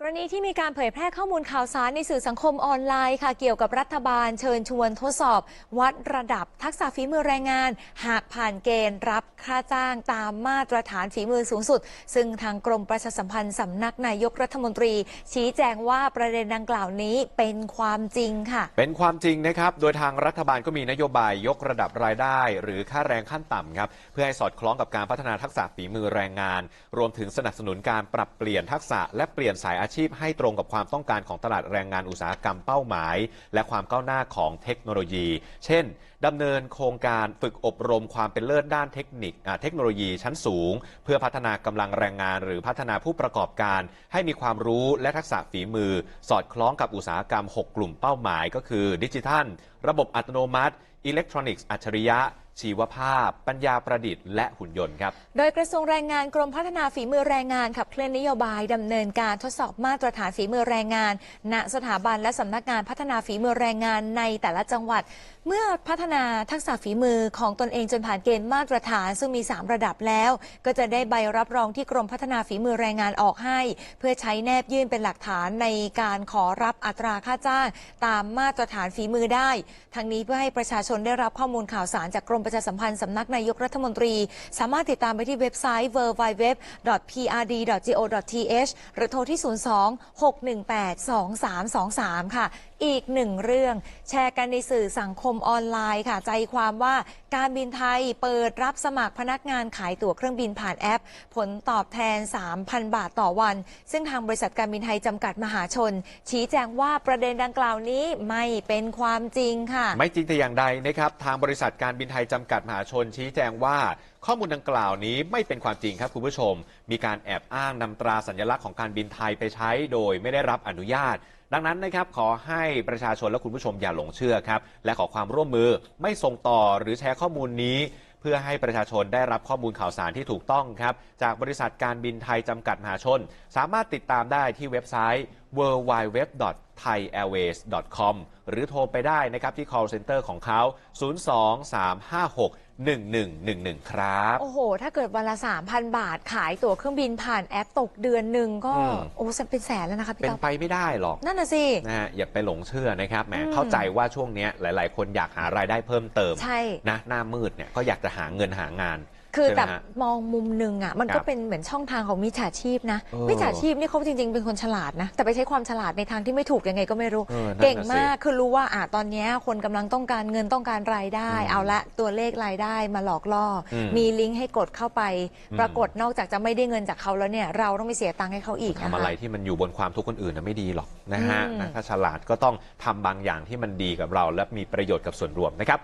กรณีที่มีการเผยแพร่ข้อมูลข่าวสารในสื่อสังคมออนไลน์ค่ะ เกี่ยวกับรัฐบาลเชิญชวนทดสอบ วัดระดับทักษะฝีมือแรงงาน หากผ่านเกณฑ์รับค่าจ้างตามมาตรฐานฝีมือสูงสุด ซึ่งทางกรมประชาสัมพันธ์สำนักนายกรัฐมนตรี ชี้แจงว่าประเด็นดังกล่าวนี้เป็นความจริงค่ะ เป็นความจริงนะครับ โดยทางรัฐบาลก็มีนโยบายยกระดับรายได้ หรือค่าแรงขั้นต่ำครับเพื่อให้สอดคล้องกับการพัฒนาทักษะฝีมือแรงงาน รวมถึงสนับสนุนการปรับเปลี่ยนทักษะและเปลี่ยนสายอาชีพให้ตรงกับความต้องการของตลาดแรงงานอุตสาหกรรมเป้าหมาย และความก้าวหน้าของเทคโนโลยี เช่นดำเนินโครงการฝึกอบรมความเป็นเลิศด้านเทคนิคเทคโนโลยีชั้นสูง เพื่อพัฒนากำลังแรงงาน หรือพัฒนาผู้ประกอบการ ให้มีความรู้และทักษะฝีมือ สอดคล้องกับอุตสาหกรรม 6 กลุ่มเป้าหมาย ก็คือดิจิทัล ระบบอัตโนมัติ อิเล็กทรอนิกส์อัจฉริยะ ชีวภาพ ปัญญาประดิษฐ์และหุ่นยนต์ครับ โดยกระทรวงแรงงานกรมพัฒนาฝีมือแรงงานขับเคลื่อนนโยบายดำเนินการทดสอบมาตรฐานฝีมือแรงงาน ณสถาบันและสำนักงานพัฒนาฝีมือแรงงานในแต่ละจังหวัด เมื่อพัฒนาทักษะฝีมือของตนเองจนผ่านเกณฑ์มาตรฐานซึ่งมี 3 ระดับแล้ว ก็จะได้ใบรับรองที่กรมพัฒนาฝีมือแรงงานออกให้ เพื่อใช้แนบยื่นเป็นหลักฐานในการขอรับอัตราค่าจ้าง ตามมาตรฐานฝีมือได้ ทั้งนี้เพื่อให้ประชาชนได้รับข้อมูลข่าวสารจากกรมประชาสัมพันธ์สำนักนายกรัฐมนตรี สามารถติดตามไปที่เว็บไซต์ www.prd.go.th หรือโทรที่ 02-618-2323 ค่ะ อีกหนึ่งเรื่อง แชร์กันในสื่อสังคมออนไลน์ค่ะ ใจความว่าการบินไทยเปิดรับสมัครพนักงานขายตั๋วเครื่องบินผ่านแอป ผลตอบแทน 3,000 บาทต่อวัน ซึ่งทางบริษัทการบินไทยจำกัดมหาชน ชี้แจงว่าประเด็นดังกล่าวนี้ไม่เป็นความจริงค่ะ ไม่จริงแต่อย่างใดนะครับ ทางบริษัทการบินไทยจำกัดมหาชนชี้แจงว่าข้อมูลดังกล่าวนี้ไม่เป็นความจริงครับคุณผู้ชม มีการแอบอ้างนำตราสัญลักษณ์ของการบินไทยไปใช้โดยไม่ได้รับอนุญาต ดังนั้นนะครับขอให้ประชาชนและคุณผู้ชมอย่าหลงเชื่อครับ และขอความร่วมมือไม่ส่งต่อหรือแชร์ข้อมูลนี้ เพื่อให้ประชาชนได้รับข้อมูลข่าวสารที่ถูกต้องครับ จากบริษัทการบินไทยจำกัดมหาชน สามารถติดตามได้ที่เว็บไซต์ www.thaiairways.com หรือโทรไปได้นะครับที่ call center ของเขา 023561111 ครับ โอ้โห ถ้าเกิดวันละ 3,000 บาทขายตั๋วเครื่องบินผ่านแอปตกเดือนหนึ่งก็ อืม โอ้เป็นแสนแล้วนะคะพี่เป็นต๊อบไปไม่ได้หรอก นั่นน่ะสิ นะฮะอย่าไปหลงเชื่อนะครับแหมอืม เข้าใจว่าช่วงเนี้ยหลาย ๆ คนอยากหารายได้เพิ่มเติมใช่ นะหน้ามืดเนี่ยก็อยากจะหาเงินหางานคือใช่ไหมแต่ฮะ มองมุมหนึ่งอะมันครัก็บเป็นเหมือนช่องทางของมิจฉาชีพนะเออมิจฉาชีพนี่เขาจริง ๆ เป็นคนฉลาดนะ แต่ไปใช้ความฉลาดในทางที่ไม่ถูกยังไงก็ไม่รู้ เออนั่นน่ะเก่งสิมากคือรู้ว่าอะตอนเนี้ยคนกำลังต้องการเงินต้องการรายได้อืมเอาละตัวเลขรายได้มาหลอกล่ออมมีลิงก์ให้กดเข้าไป อืม ปรากฏนอกจากจะไม่ได้เงินจากเขาแล้วเนี่ย เราต้องไปเสียตังค์ให้เขาอีกนะทำอะไรคะ ที่มันอยู่บนความทุกข์คนอื่นนะไม่ดีหรอกนะฮะอืม นะถ้าฉลาดก็ต้องทำบางอย่างที่มันดีกับเรา และมีประโยชน์กับส่วนรวมนะครับ